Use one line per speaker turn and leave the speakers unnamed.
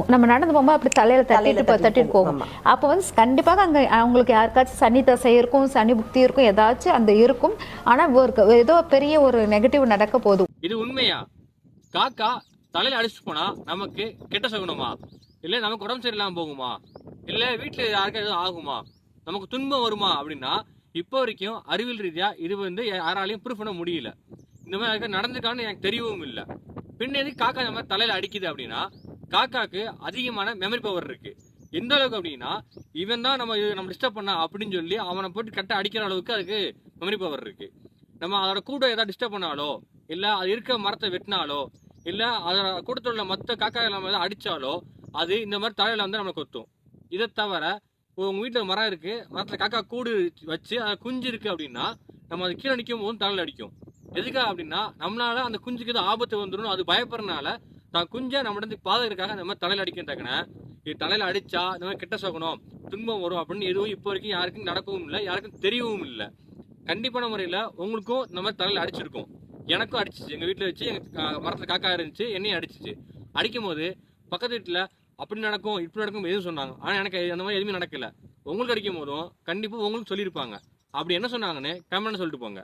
போகும். நம்ம நடந்து போகும்போது அப்படி தலையில தட்டிட்டு போ- தட்டிட்டு போகும். அப்போ வந்து கண்டிப்பாக அங்க அவங்களுக்கு யாருக்காச்சும் சனி தசை இருக்கும் சனி புக்தி இருக்கும் ஏதாச்சும் அந்த இருக்கும். ஆனா ஒரு ஏதோ பெரிய ஒரு நெகட்டிவ் நடக்க போகுது.
இது உண்மையா? காக்கா தலையில அடிச்சுட்டு போனா நமக்கு கெட்ட சகுனமா? இல்ல நமக்கு உடம்பு சரியில்லாம போகுமா? இல்ல வீட்டுல யாருக்கா எதுவும் ஆகுமா? நமக்கு துன்பம் வருமா அப்படின்னா இப்போ வரைக்கும் அறிவியல் ரீதியா இது வந்து யாராலையும் ப்ரூஃப் பண்ண முடியல. இந்த மாதிரி யாருக்கா நடந்திருக்கான்னு எனக்கு தெரியவும் இல்லை. பின்ன எதுக்கு காக்கா நம்ம தலையில அடிக்குது அப்படின்னா காக்காக்கு அதிகமான மெமரி பவர் இருக்கு. எந்த அளவுக்கு அப்படின்னா இவன் தான் நம்ம நம்ம டிஸ்டர்ப் பண்ணா அப்படின்னு சொல்லி அவனை போட்டு கட்ட அடிக்கிற அளவுக்கு அதுக்கு மெமரி பவர் இருக்கு. நம்ம அதோட கூட ஏதாவது டிஸ்டர்ப் பண்ணாலோ இல்லை அது இருக்க மரத்தை வெட்டினாலோ இல்லை அதோட கூட்டத்தில் உள்ள மற்ற காக்கா நம்ம எதாவது அடித்தாலோ அது இந்த மாதிரி தலையில் வந்து நம்மளை கொத்தும். இதை தவிர இப்போ உங்கள் வீட்டில் மரம் இருக்குது மரத்தில் காக்கா கூடு வச்சு அதை குஞ்சு இருக்குது அப்படின்னா நம்ம அது கீழே நிற்கும் போது தலையில் அடிக்கும். எதுக்காக அப்படின்னா நம்மளால அந்த குஞ்சுக்கு எதுவும் ஆபத்து வந்துடும் அது பயப்படுறனால தான் குஞ்சை நம்ம இடத்துக்கு பாதுகாக்கிறதுக்காக இந்த மாதிரி தலையில இது தலையில் அடிச்சா இந்த மாதிரி கெட்ட சகுனம் துன்பம் வரும் அப்படின்னு எதுவும் இப்போ வரைக்கும் யாருக்கும் நடக்கவும் இல்லை யாருக்கும் தெரியவும் இல்லை. கண்டிப்பான முறையில் உங்களுக்கும் இந்த மாதிரி தலையில் அடிச்சிருக்கும். எனக்கும் அடிச்சிச்சு. எங்கள் வீட்டில் வச்சு எங்கள் மரத்தில் காக்கா இருந்துச்சு என்னையும் அடிச்சிச்சு. அடிக்கும் போது பக்கத்து வீட்டில் அப்படி நடக்கும் இப்படி நடக்கும் எதுவும் சொன்னாங்க. ஆனால் எனக்கு அந்த மாதிரி எதுவுமே நடக்கல. உங்களுக்கு அடிக்கும் போதும் கண்டிப்பாக உங்களுக்கு சொல்லியிருப்பாங்க. அப்படி என்ன சொன்னாங்கன்னு கமெண்ட் சொல்லிட்டு போங்க.